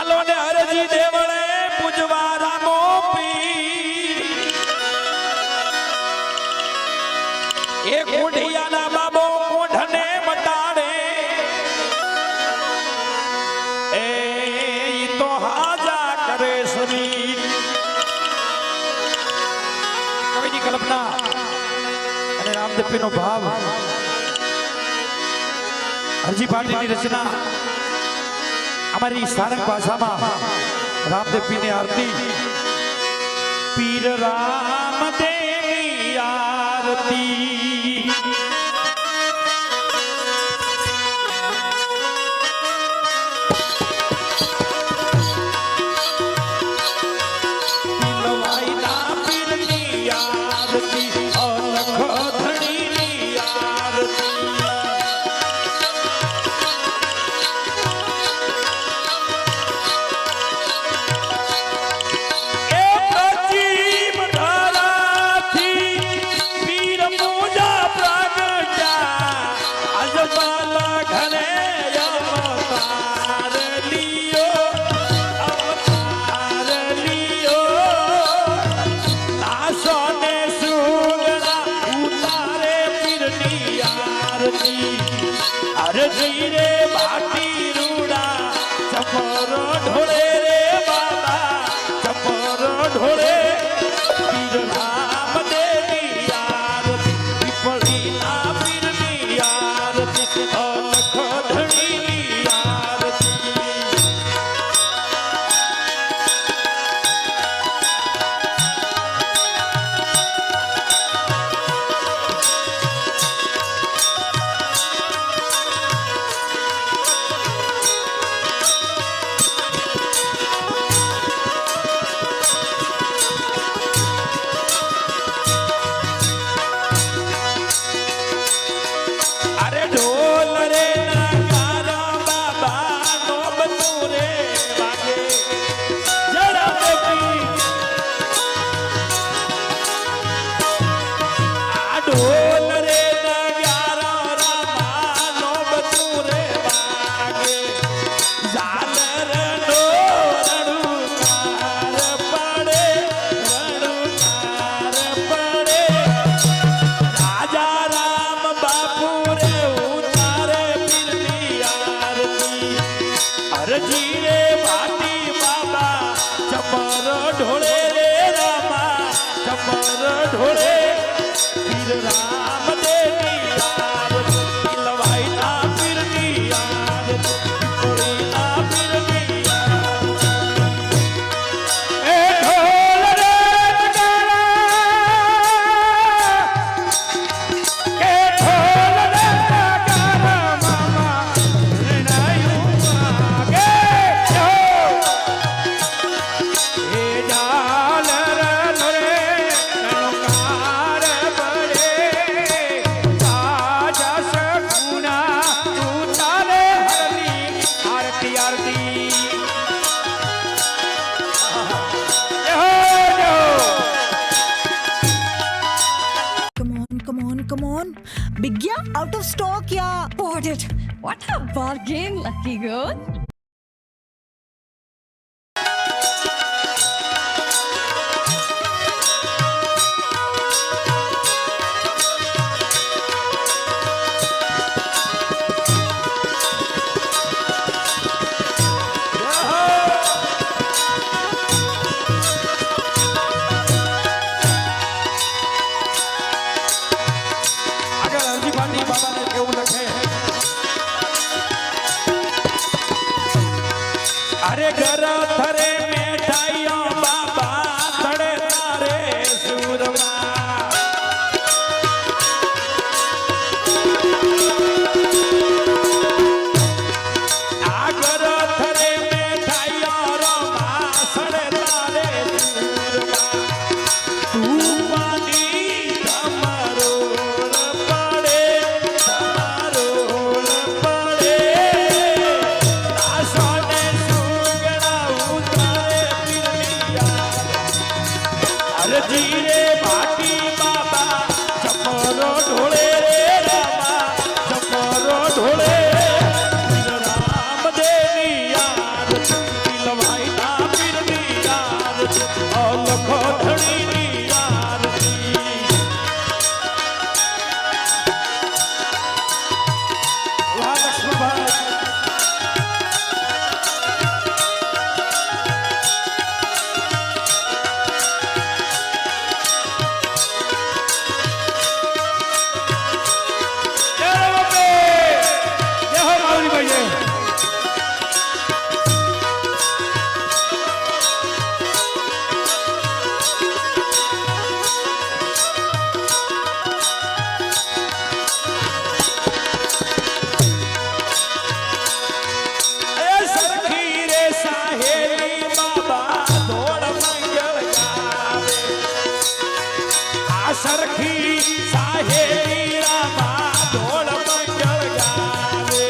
હાલો ને હરજી દેવળે પૂજવા રામો પી. એ કોઢિયાના બાબો કોઢને મટાડે. એ તો હાજા કરે સમીર કવિની કલ્પના અને રામદેવપીનો ભાવ. હરજી પાટીની રચના. અમારી સારંગ ભાષામાં રામદેવની આરતી. પીર રામદેવની રે બાટી રૂડા ચપરો ઢોળે રે વાટી બાબા ચમર ઢોળે રે રામા ચમર ઢોળે પીર come on. Bigya, out of stock, yeah. Bought it. What a bargain, lucky girl. हरे સરખી સાહેરી રામા ઢોળ મંગળ ગાવે.